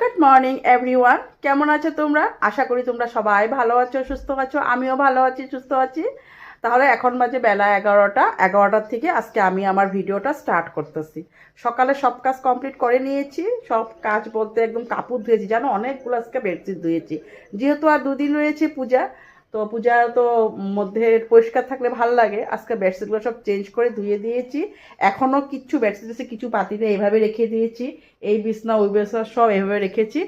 Good morning everyone কেমন আছো তোমরা? আশা করি তোমরা সবাই ভালো আছো, সুস্থ আছো। আমিও ভালো আছি, সুস্থ আছি। তাহলে এখন বাজে বেলা এগারোটা। এগারোটার থেকে আজকে আমি আমার ভিডিওটা স্টার্ট করতেছি। সকালে সব কাজ কমপ্লিট করে নিয়েছি। সব কাজ বলতে একদম কাপড় ধুয়েছি। জানো, অনেকগুলো আজকে বেডশিট ধুয়েছি। যেহেতু আর দুদিন রয়েছে পূজা তো পূজা তো মধ্যে পরিষ্কার থাকলে ভালো লাগে। আজকে বেডশিটগুলো সব চেঞ্জ করে ধুয়ে দিয়েছি। এখনও কিছু বেডশিট আছে, কিছু পাতিতে এইভাবে রেখে দিয়েছি। এই বিছনা, ওই বিছনা সব এভাবে রেখেছি।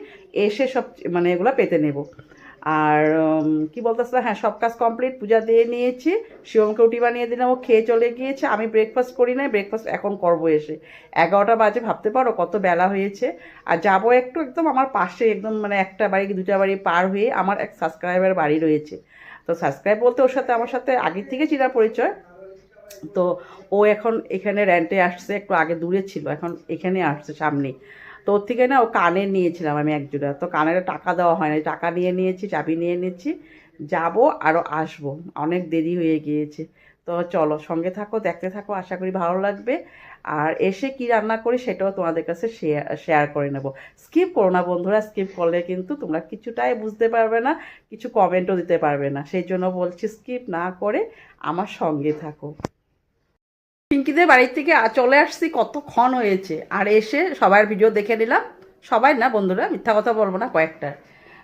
এসে সব মানে এগুলো পেতে নেব। আর কি বলতেছে? হ্যাঁ সব কাজ কমপ্লিট পূজা দিয়ে নিয়েছি। শিবমকে রুটি বানিয়ে দিলাম, ও খেয়ে চলে গিয়েছে। আমি ব্রেকফাস্ট করি নাই ব্রেকফাস্ট এখন করব এসে। এগারোটা বাজে, ভাবতে পারো কত বেলা হয়েছে। আর যাব একটু একদম আমার পাশে, একদম মানে একটা বাড়ি কি দুটা বাড়ি পার হয়ে আমার এক সাবস্ক্রাইবার বাড়ি রয়েছে। তো সাবস্ক্রাইব বলতে ওর সাথে, আমার সাথে আগের থেকে চিনা পরিচয়। তো ও এখন এখানে র্যান্টে আসছে, একটু আগে দূরে ছিল, এখন এখানে আসছে সামনে। তো ওর থেকে না ও কানের নিয়েছিলাম আমি একজোড়া। তো কানের টাকা দেওয়া হয় না টাকা নিয়ে নিয়েছি, চাবি নিয়ে নিয়েছি। যাব আরও আসব। অনেক দেরি হয়ে গিয়েছে। তো চলো সঙ্গে থাকো, দেখতে থাকো, আশা করি ভালো লাগবে। আর এসে কি রান্না করি সেটাও তোমাদের কাছে শেয়ার শেয়ার করে নেব। স্কিপ করো না বন্ধুরা স্কিপ করলে কিন্তু তোমরা কিছুটাই বুঝতে পারবে না, কিছু কমেন্টও দিতে পারবে না। সেই জন্য বলছি স্কিপ না করে আমার সঙ্গে থাকো। পিঙ্কিদের বাড়ি থেকে চলে আসছি, কতক্ষণ হয়েছে? আর এসে সবার ভিডিও দেখে নিলাম। সবাই না বন্ধুরা, মিথ্যা কথা বলব না, কয়েকটা।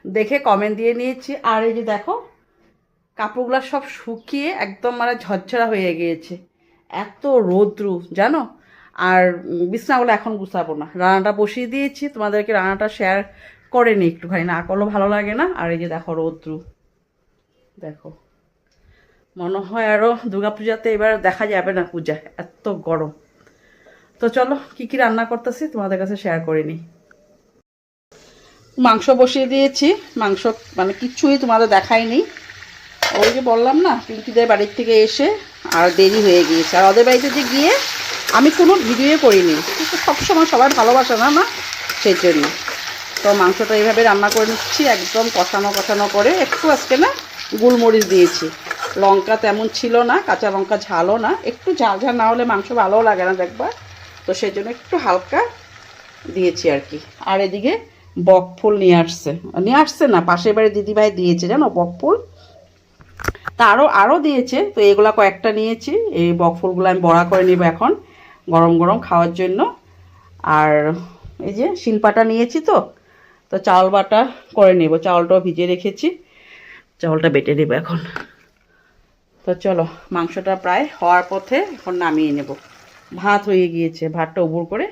দেখে কমেন্ট দিয়ে নিয়েছি। আর এই যে দেখো, কাপড়গুলো সব শুকিয়ে একদম মানে ঝরঝরা হয়ে গিয়েছে। এত রৌদ্রু, জানো? আর বিছনাগুলো এখন গুছাবো না। রান্নাটা বসিয়ে দিয়েছি। তোমাদেরকে রান্নাটা শেয়ার করে নি একটুখানি। না করলেও ভালো লাগে না। আর এই যে দেখো রৌদ্রু। দেখো। মনে হয় আরও দুর্গাপূজাতে এবার দেখা যাবে না পূজা, এত গরম। তো চলো, কি কি রান্না করতেছি তোমাদের কাছে শেয়ার করে নিই। মাংস বসিয়ে দিয়েছি, মাংস মানে কিচ্ছুই তোমাদের দেখাইনি। ওই যে বললাম না, পিঙ্কিদের বাড়ির থেকে এসে আর দেরি হয়ে গিয়েছে। আর ওদের বাড়িতে যে গিয়ে আমি কোনো ভিডিও করিনি। কিন্তু সবসময় সবাই ভালোবাসে, না না সেই জন্য। তো মাংসটা এইভাবে রান্না করে নিচ্ছি, একদম কষানো কষানো করে। একটু আজকে না গোলমরিচ দিয়েছি। লঙ্কা তেমন ছিল না, কাঁচা লঙ্কা ঝালও না। একটু ঝাল ঝাল না হলে মাংস ভালোও লাগে না দেখবা। তো সেই জন্য একটু হালকা দিয়েছি আর কি। আর এদিকে বক ফুল নিয়ে আসছে। নিয়ে আসছে না, পাশের বাড়ি দিদিভাই দিয়েছে, জানো বক ফুল? তা আরও আরও দিয়েছে, তো এগুলা কয়েকটা নিয়েছি। এই বক ফুলগুলো আমি বড়া করে নেব এখন, গরম গরম খাওয়ার জন্য। আর এই যে শিলপাটা নিয়েছি তো তো চাউল বাটা করে নেব। চাউলটাও ভিজিয়ে রেখেছি। চাউলটা বেটে নেব এখন। তো চলো, মাংসটা প্রায় হওয়ার পথে এখন নামিয়ে নেব। ভাত হয়ে গিয়েছে, ভাতটা উবুর করে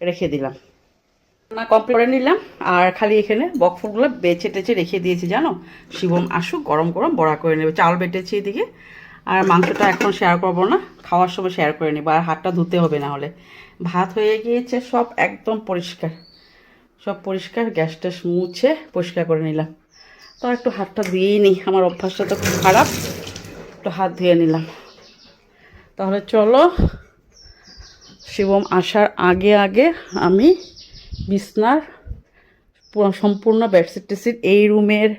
রেখে দিলাম। না কমপ্লিট করে নিলাম, আর খালি এখানে বকফুলগুলো বেছে টেছে রেখে দিয়েছি, জানো? শিবম আসুক, গরম গরম বড়া করে নেবে চাউল বেটেছি এদিকে। আর মাংসটা এখন শেয়ার করব না, খাওয়ার সময় শেয়ার করে নেব, আর হাতটা ধুতে হবে না হলে। ভাত হয়ে গিয়েছে, সব একদম পরিষ্কার। সব পরিষ্কার, গ্যাস ট্যাস মুছে পরিষ্কার করে নিলাম। তো একটু হাতটা ধুয়েই নিই, আমার অভ্যাসটা তো খুব খারাপ। একটু হাত ধুয়ে নিলাম। তাহলে চলো, শিবম আসার আগে আগে আমি বিছনার সম্পূর্ণ বেডশিট টেডশিট এই রুমের,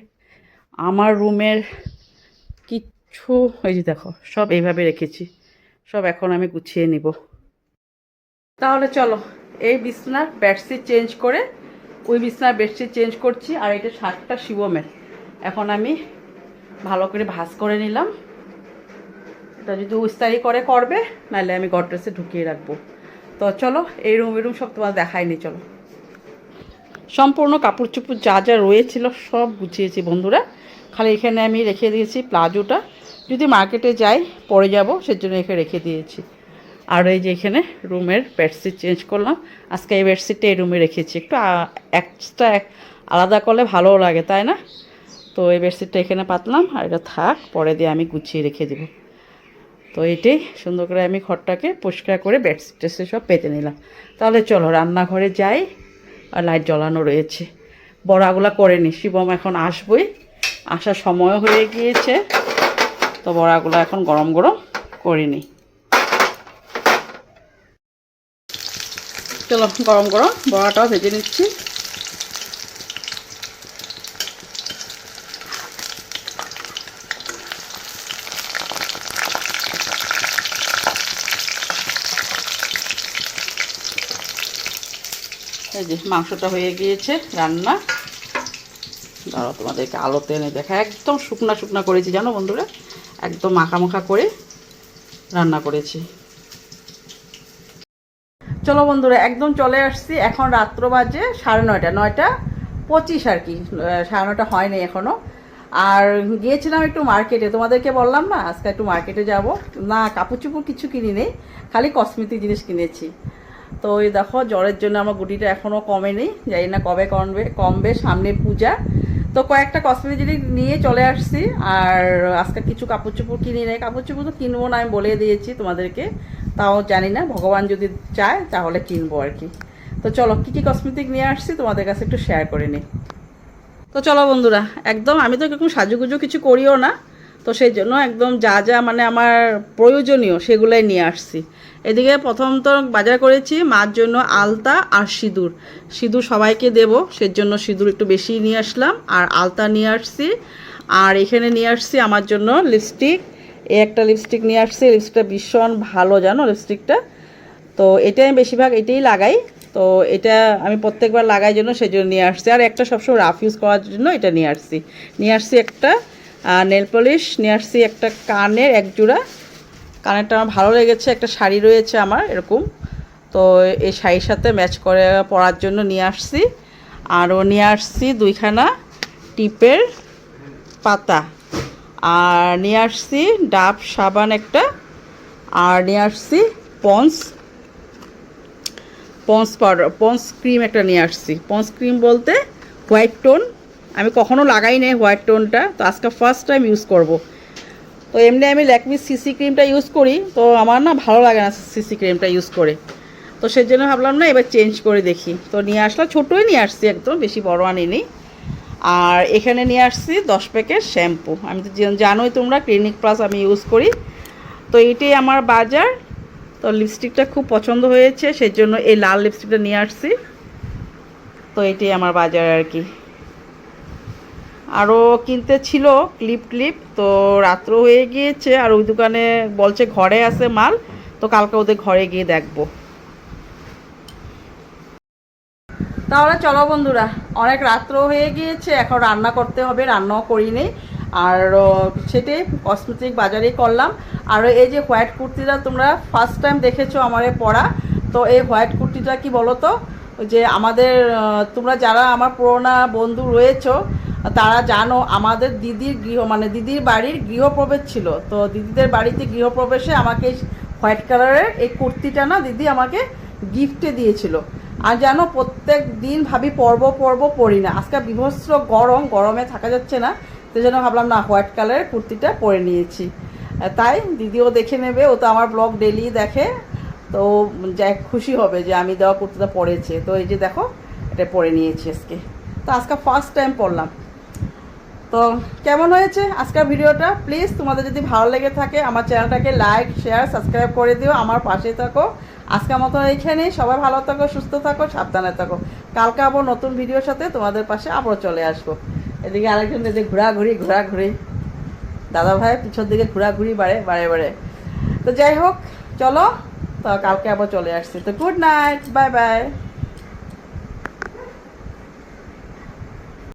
আমার রুমের কিচ্ছু, এই যে দেখো, সব এইভাবে রেখেছি। সব এখন আমি গুছিয়ে নিব। তাহলে চলো, এই বিছনার বেডশিট চেঞ্জ করে, ওই বিছনার বেডশিট চেঞ্জ করছি, আর এটা শার্টটা শিবমের। এখন আমি ভালো করে ভাঁজ করে নিলাম। এটা যদি উস্তারি করে, করবে, নাহলে আমি গডরেজে ঢুকিয়ে রাখব। তো চলো, এই রুম এই রুম সব তোমার দেখায়নি, চলো। সম্পূর্ণ কাপড় চুপড় যা যা রয়েছিল, সব গুছিয়েছি বন্ধুরা। খালি এখানে আমি রেখে দিয়েছি প্লাজোটা। যদি মার্কেটে যাই, পরে যাব, সেজন্য এখানে রেখে দিয়েছি। আর এই যে এখানে রুমের বেডশিট চেঞ্জ করলাম। আজকে এই বেডশিটটা এই রুমে রেখেছি। একটু এক্সট্রা আলাদা করলে ভালোও লাগে, তাই না? তো এই বেডশিটটা এখানে পাতলাম, আর এটা থাক, পরে দিয়ে আমি গুছিয়ে রেখে দেবো। তো এটাই সুন্দর করে আমি ঘরটাকে পরিষ্কার করে বেডশিট টেডশিট সব পেতে নিলাম। তাহলে চলো রান্নাঘরে যাই আর লাইট জ্বলানো রয়েছে। বড়াগুলা করে নি, শিবম এখন আসবই। আসার সময়ও হয়ে গিয়েছে। তো বড়াগুলো এখন গরম গরম করে নিই চলো গরম গরম বড়াটাও ভেজে নিচ্ছি। এই যে মাংসটা হয়ে গিয়েছে রান্না। দাঁড়াও, তোমাদেরকে আলোতে এনে দেখা, একদম শুকনা শুকনা করেছি, জানো বন্ধুরা? একদম মাখা করে রান্না করেছি। চলো বন্ধুরা, একদম চলে আসছি, এখন রাত্র বাজে সাড়ে নয়টা নয়টা পঁচিশ আর কি সাড়ে নয়টা হয়নি এখনও আর গিয়েছিলাম একটু মার্কেটে, তোমাদেরকে বললাম না, আজকে একটু মার্কেটে যাব। না, কাপড় চুপড় কিছু কিনি নেই খালি কসমেটিক জিনিস কিনেছি। তো ওই দেখো, জ্বরের জন্য আমার গুটিটা এখনও কমেনি, জানি না কবে কমবে কমবে সামনে পূজা। তো কয়েকটা কসমেটিক নিয়ে চলে আসছি, আর আজকে কিছু কাপড় চোপড় কিনি নেই। কাপড় চোপড় তো কিনবো না, আমি বলে দিয়েছি তোমাদেরকে, তাও জানি না, ভগবান যদি চায় তাহলে কিনবো আর কি। তো চলো, কী কী কসমেটিক নিয়ে আসছি তোমাদের কাছে একটু শেয়ার করে নিই। তো চলো বন্ধুরা, একদম আমি তো এরকম সাজুগুজু কিছু করিও না তো সেই জন্য একদম যা যা মানে আমার প্রয়োজনীয় সেগুলাই নিয়ে আসছি। এদিকে প্রথম তো বাজার করেছি, মার জন্য আলতা আর সিঁদুর। সিঁদুর সবাইকে দেব সেই জন্য সিঁদুর একটু বেশি নিয়ে আসলাম। আর আলতা নিয়ে আসছি, আর এখানে নিয়ে আসছি আমার জন্য লিপস্টিক। এই একটা লিপস্টিক নিয়ে আসছি, লিপস্টিকটা ভীষণ ভালো, জানো লিপস্টিকটা? তো এটাই আমি বেশিরভাগ এটাই লাগাই। তো এটা আমি প্রত্যেকবার লাগাই জন্য সেই জন্য নিয়ে আসছি। আর একটা সবসময় রাফ ইউজ করার জন্য এটা নিয়ে আসছি। নিয়ে আসছি একটা। Nail polish. নিয়ে আসছি একটা কানের এক জোড়া। কানেরটা আমার ভালো লেগেছে, একটা শাড়ি রয়েছে আমার এরকম। তো এই শাড়ির সাথে ম্যাচ করে, পরার জন্য নিয়ে আসছি। আরও নিয়ে আসছি দুইখানা টিপের পাতা। আর নিয়ে আসছি ডাব, সাবান একটা। আর নিয়ে আসছি Pond's. Pond's powder, Pond's cream একটা নিয়ে আসছি। পন্স ক্রিম বলতে হোয়াইট টোন। আমি কখনো লাগাই নাই হোয়াইট টোনটা, তো আজকে ফার্স্ট টাইম ইউজ করব। তো এমনি আমি ল্যাকমি সিসি ক্রিমটা ইউজ করি, তো আমার না ভালো লাগে না সিসি ক্রিমটা ইউজ করে। তো সেই জন্য ভাবলাম না এবার চেঞ্জ করে দেখি। তো নিয়ে আসলাম, ছোটোই নিয়ে আসছি একদম, বেশি বড় আনিনি আর এখানে নিয়ে আসছি দশ প্যাকেট শ্যাম্পু। আমি তো জানোই তোমরা ক্লিনিক প্লাস আমি ইউজ করি। তো এইটাই আমার বাজার। তো লিপস্টিকটা খুব পছন্দ হয়েছে সেই জন্য এই লাল লিপস্টিকটা নিয়ে আসছি। তো এটাই আমার বাজার আর কি। আরও কিনতে ছিল ক্লিপ ক্লিপ তো রাত্র হয়ে গিয়েছে আর ওই দোকানে বলছে ঘরে আছে মাল, তো কালকে ওদের ঘরে গিয়ে দেখব। তাহলে চলো বন্ধুরা, অনেক রাত্র হয়ে গিয়েছে, এখন রান্না করতে হবে, রান্নাও করিনি। আর সেটাই কসমেটিক বাজারেই করলাম। আর এই যে হোয়াইট কুর্তিটা তোমরা ফার্স্ট টাইম দেখেছ আমার পরা, তো এই হোয়াইট কুর্তিটা কি বলো তো যে আমাদের তোমরা যারা আমার পুরোনো বন্ধু রয়েছো তারা জানো আমাদের দিদির গৃহ মানে দিদির বাড়ির গৃহপ্রবেশ ছিল। তো দিদিদের বাড়িতে গৃহপ্রবেশে আমাকে হোয়াইট কালারের এই কুর্তিটা না দিদি আমাকে গিফটে দিয়েছিল। আর জানো প্রত্যেক দিন ভাবি পর্ব পর্ব পরি না। আজকে বিভস্র গরম, গরমে থাকা যাচ্ছে না। তো যেন ভাবলাম, না, হোয়াইট কালারের কুর্তিটা পরে নিয়েছি। তাই দিদিও দেখে নেবে, ও তো আমার ব্লগ ডেলি দেখে। তো যাই খুশি হবে যে আমি দেওয়া কুর্তিটা পরেছে। তো এই যে দেখো, এটা পরে নিয়েছি আজকে। তো আজকে ফার্স্ট টাইম পরলাম। তো কেমন হয়েছে আজকের ভিডিওটা? প্লিজ তোমাদের যদি ভালো লেগে থাকে, আমার চ্যানেলটাকে লাইক শেয়ার সাবস্ক্রাইব করে দিও, আমার পাশে থাকো। আজকের মতো এইখানেই, সবাই ভালো থাকো, সুস্থ থাকো, সাবধানে থাকো। কালকে আবার নতুন ভিডিওর সাথে তোমাদের পাশে আবার চলে আসব। এদিকে আরেকজন এদিকে ঘোরাঘুরি ঘোরাঘুরি। দাদা ভাই পিছন দিকে ঘোরাঘুরি বাড়ে বাড়ে বাড়ে। তো যাই হোক, চলো, তো কালকে আবার চলে আসছি। তো গুড নাইট বাই বাই